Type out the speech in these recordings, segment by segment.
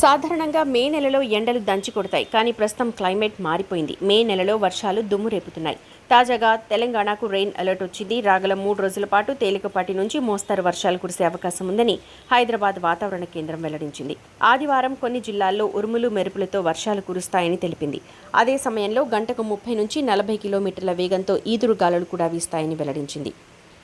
సాధారణంగా మే నెలలో ఎండలు దంచి కొడతాయి కానీ ప్రస్తుతం క్లైమేట్ మారిపోయింది. మే నెలలో వర్షాలు దుమ్ము రేపుతున్నాయి తాజాగా తెలంగాణకు రెయిన్ అలర్ట్ వచ్చింది. రాగల మూడు రోజుల పాటు తేలికపాటి నుంచి మోస్తరు వర్షాలు కురిసే అవకాశం ఉందని హైదరాబాద్ వాతావరణ కేంద్రం వెల్లడించింది. ఆదివారం కొన్ని జిల్లాల్లో ఉరుములు మెరుపులతో వర్షాలు కురుస్తాయని తెలిపింది. అదే సమయంలో గంటకు ముప్పై నుంచి నలభై కిలోమీటర్ల వేగంతో ఈదురు గాలులు కూడా వీస్తాయని వెల్లడించింది.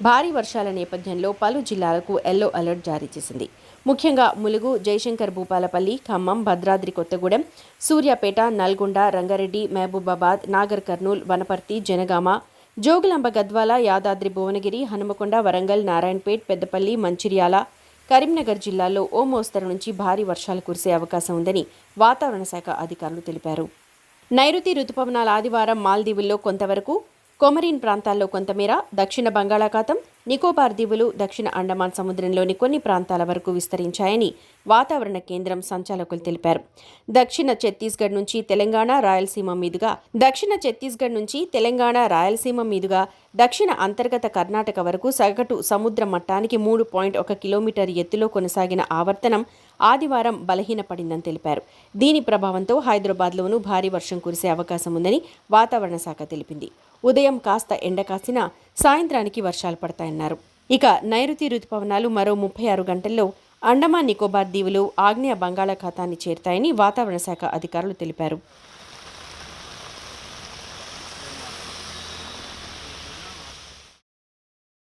భారీ వర్షాల నేపథ్యంలో పలు జిల్లాలకు ఎల్లో అలర్ట్ జారీ చేసింది. ముఖ్యంగా ములుగు జయశంకర్ భూపాలపల్లి ఖమ్మం భద్రాద్రి కొత్తగూడెం సూర్యాపేట నల్గొండ రంగారెడ్డి మహబూబాబాద్ నాగర్ కర్నూల్ వనపర్తి జనగామ జోగులాంబ గద్వాల యాదాద్రి భువనగిరి హనుమకొండ వరంగల్ నారాయణపేట్ పెద్దపల్లి మంచిర్యాల కరీంనగర్ జిల్లాల్లో ఓ మోస్తరు నుంచి భారీ వర్షాలు కురిసే అవకాశం ఉందని వాతావరణ శాఖ అధికారులు తెలిపారు. నైరుతి రుతుపవనాల ఆదివారం మాల్దీవుల్లో కొంతవరకు కొమరిన్ ప్రాంతాల్లో కొంతమేర దక్షిణ బంగాళాఖాతం నికోబార్ దీవులు దక్షిణ అండమాన్ సముద్రంలోని కొన్ని ప్రాంతాల వరకు విస్తరించాయని వాతావరణ కేంద్రం సంచాలకులు తెలిపారు. దక్షిణ ఛత్తీస్గఢ్ నుంచి తెలంగాణ రాయలసీమ మీదుగా దక్షిణ ఛత్తీస్గఢ్ నుంచి తెలంగాణ రాయలసీమ మీదుగా దక్షిణ అంతర్గత కర్ణాటక వరకు సగటు సముద్ర మట్టానికి మూడు పాయింట్ ఒక కిలోమీటర్ ఎత్తులో కొనసాగిన ఆవర్తనం ఆదివారం బలహీనపడిందని తెలిపారు. దీని ప్రభావంతో హైదరాబాద్లోనూ భారీ వర్షం కురిసే అవకాశం ఉందని వాతావరణ శాఖ తెలిపింది. ఉదయం కాస్త ఎండ కాసినా సాయంత్రానికి వర్షాలు పడతాయన్నారు. ఇక నైరుతి రుతుపవనాలు మరో ముప్పై ఆరు గంటల్లో అండమాన్ నికోబార్ దీవులు ఆగ్నేయ బంగాళాఖాతాన్ని చేరుతాయని వాతావరణ శాఖ అధికారులు తెలిపారు.